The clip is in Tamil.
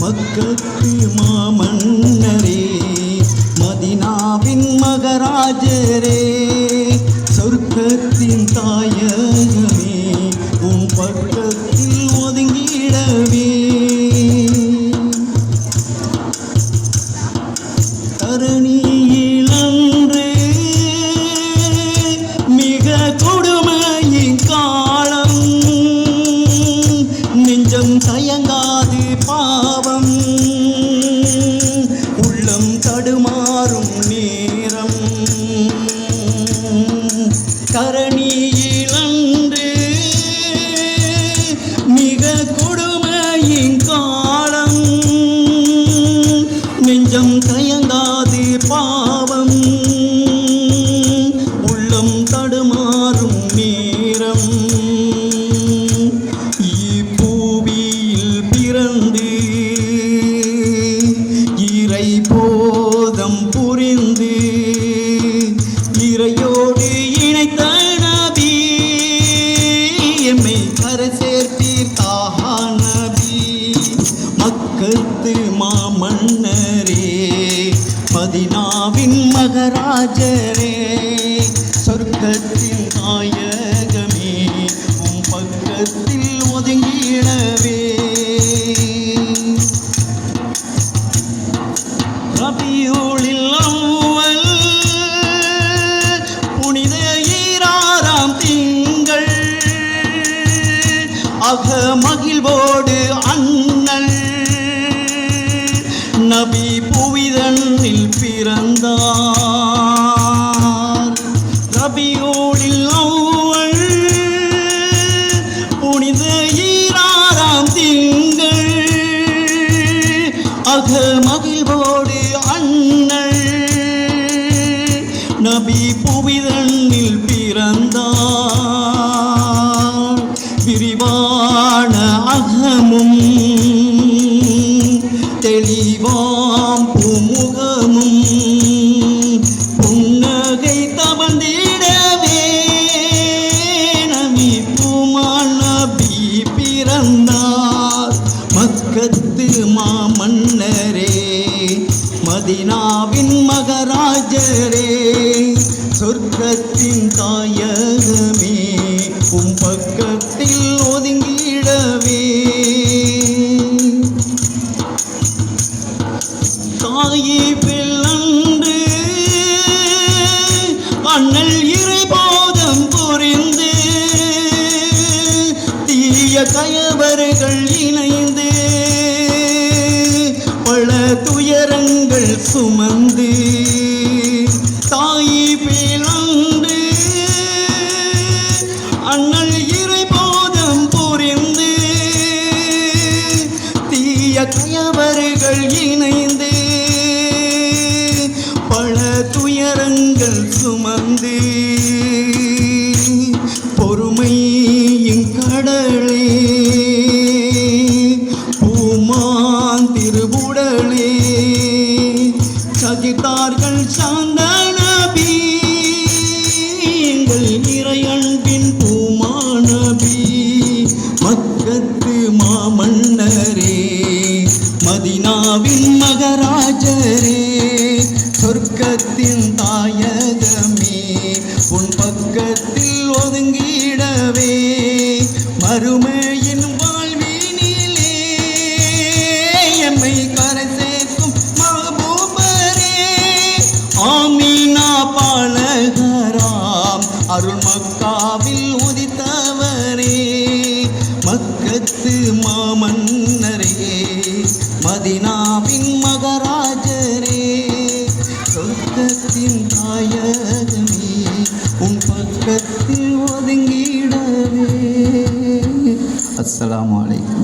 மக்கத்து மாமன்னரே மதினாவின் மகராஜரே சொர்க்கத்தின் தாயரே மாறும் நேரம். கரணியிலன்று மிக கொடுமையின் காலம். நெஞ்சம் தயங்காது பாவம். உள்ளம் தடுமாறும் நேரம். இப்பூவியில் பிறந்து மக்கத்து மாமன்னரே பதினாவின் மகராஜரே சொர்க்கத்தின் நாயகமே உம் பக்கத்தில் ஒதுங்கிடவே. ரபியுளில் அவ்வல் புனித ஈராறாம் திங்கள் அக மகிழ்வோடு அண்ணல். நபி புவிதன்னில் பிறந்தார். ரபியோடில் அவ்வல் புனித ஈராறாம் திங்கள். அக மகிழ்வோடு அண்ணல். நபி புவிதன்னில் பிறந்தார். விரிவான அகமும் தெளி மதினாவின் மகராஜரே சொர்க்கத்தின் தாயகமே உம் பக்கத்தில் ஒதுங்கிடவே. தாயே பிள்ளன்று அண்ணல் இறைபோதம் புரிந்து தீய கயவர்கள் இணைந்து துயரங்கள் சுமந்து தாயி பிளந்து அண்ணல் இறை போதம் புரிந்து தீய கயவர்கள் இணைந்து பல துயரங்கள் சுமந்து பொறுமையின் கடலே பூமான் திருவுடலே. சகித்தார்கள் சாந்த நபி எங்கள் இறையன்பின் பூமானபி. மக்கத்து மாமன்னரே மதினாவின் மகராஜரே. சொர்க்கத்தின் தாயகமே உன் பக்கத்தில் ஒதுங்கிடவே. மறுமையின் மக்கத்து மாமன்னரே மதினாவின் மகராஜரே சொர்க்கத்தின் தாயகமே உன் பக்கத்தில் ஒதுங்கிடவே. அஸ்ஸலாமு அலைக்கும்.